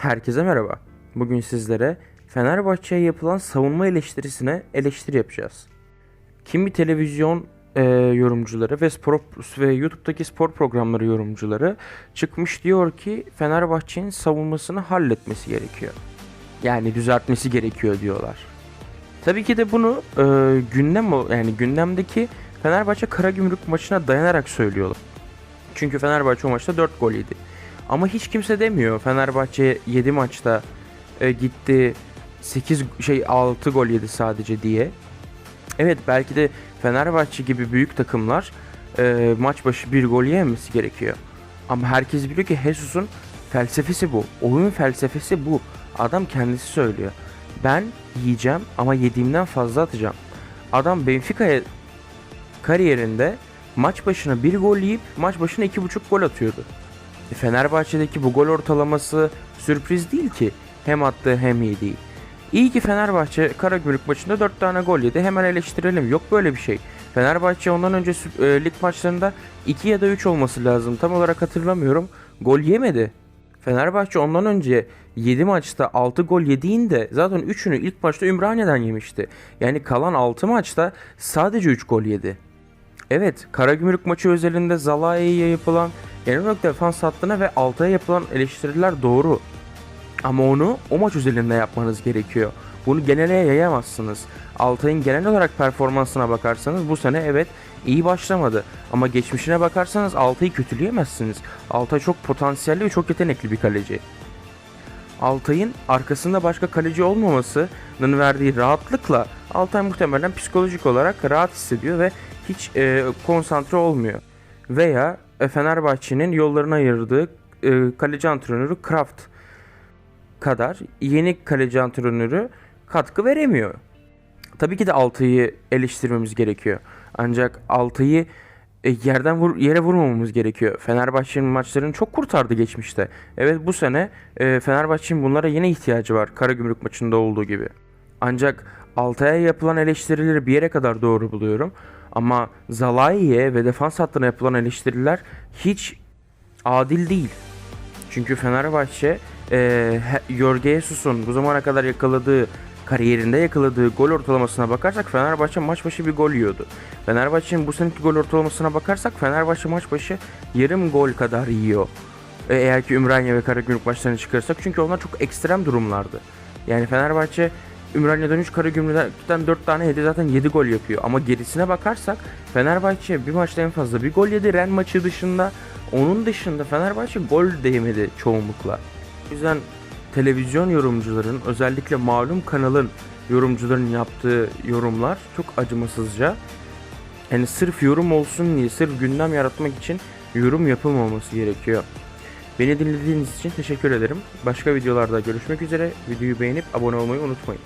Herkese merhaba. Bugün sizlere Fenerbahçe'ye yapılan savunma eleştirisine eleştiri yapacağız. Kimi televizyon e, yorumcuları ve spor ve YouTube'daki spor programları yorumcuları çıkmış diyor ki Fenerbahçe'nin savunmasını halletmesi gerekiyor. Yani düzeltmesi gerekiyor diyorlar. Tabii ki de bunu e, gündem yani gündemdeki Fenerbahçe Karagümrük maçına dayanarak söylüyorlar. Çünkü Fenerbahçe o maçta 4 gol yedi. Ama hiç kimse demiyor Fenerbahçe 7 maçta e, gitti 8 şey 6 gol yedi sadece diye. Evet belki de Fenerbahçe gibi büyük takımlar e, maç başı bir gol yememesi gerekiyor. Ama herkes biliyor ki Jesus'un felsefesi bu. Oyun felsefesi bu. Adam kendisi söylüyor. Ben yiyeceğim ama yediğimden fazla atacağım. Adam Benfica'ya kariyerinde maç başına bir gol yiyip maç başına iki buçuk gol atıyordu. E, Fenerbahçe'deki bu gol ortalaması sürpriz değil ki. Hem attığı hem yediği. İyi ki Fenerbahçe Karagümrük maçında 4 tane gol yedi. Hemen eleştirelim. Yok böyle bir şey. Fenerbahçe ondan önce e, lig maçlarında 2 ya da 3 olması lazım. Tam olarak hatırlamıyorum. Gol yemedi. Fenerbahçe ondan önce 7 maçta 6 gol yediğinde zaten 3'ünü ilk maçta Ümraniye'den yemişti. Yani kalan 6 maçta sadece 3 gol yedi. Evet, Karagümrük maçı özelinde Zalai'ye yapılan genel olarak defans hattına ve Altay'a yapılan eleştiriler doğru. Ama onu o maç özelinde yapmanız gerekiyor. Bunu genele yayamazsınız. Altay'ın genel olarak performansına bakarsanız bu sene evet iyi başlamadı. Ama geçmişine bakarsanız Altay'ı kötüleyemezsiniz. Altay çok potansiyelli ve çok yetenekli bir kaleci. Altay'ın arkasında başka kaleci olmamasının verdiği rahatlıkla Altay muhtemelen psikolojik olarak rahat hissediyor ve hiç e, konsantre olmuyor. Veya Fenerbahçe'nin yollarına ayırdığı e, kaleci antrenörü Kraft kadar yeni kaleci antrenörü katkı veremiyor. Tabii ki de Altay'ı eleştirmemiz gerekiyor. Ancak Altay'ı e, yerden vur, yere vurmamamız gerekiyor. Fenerbahçe'nin maçlarını çok kurtardı geçmişte. Evet bu sene e, Fenerbahçe'nin bunlara yine ihtiyacı var. Karagümrük maçında olduğu gibi. Ancak Altay'a yapılan eleştirileri bir yere kadar doğru buluyorum. Ama Zalai'ye ve defans hattına yapılan eleştiriler hiç adil değil. Çünkü Fenerbahçe e, Jorge Jesus'un bu zamana kadar yakaladığı kariyerinde yakaladığı gol ortalamasına bakarsak Fenerbahçe maç başı bir gol yiyordu. Fenerbahçe'nin bu seneki gol ortalamasına bakarsak Fenerbahçe maç başı yarım gol kadar yiyor. E, eğer ki Ümraniye ve Karagümrük maçlarını çıkarırsak çünkü onlar çok ekstrem durumlardı. Yani Fenerbahçe Ümraniye'den 3 Karagümrük'ten 4 tane yedi zaten 7 gol yapıyor. Ama gerisine bakarsak Fenerbahçe bir maçta en fazla bir gol yedi. Ren maçı dışında onun dışında Fenerbahçe gol de yemedi çoğunlukla. O yüzden televizyon yorumcuların özellikle malum kanalın yorumcuların yaptığı yorumlar çok acımasızca. Yani sırf yorum olsun diye, sırf gündem yaratmak için yorum yapılmaması gerekiyor. Beni dinlediğiniz için teşekkür ederim. Başka videolarda görüşmek üzere. Videoyu beğenip abone olmayı unutmayın.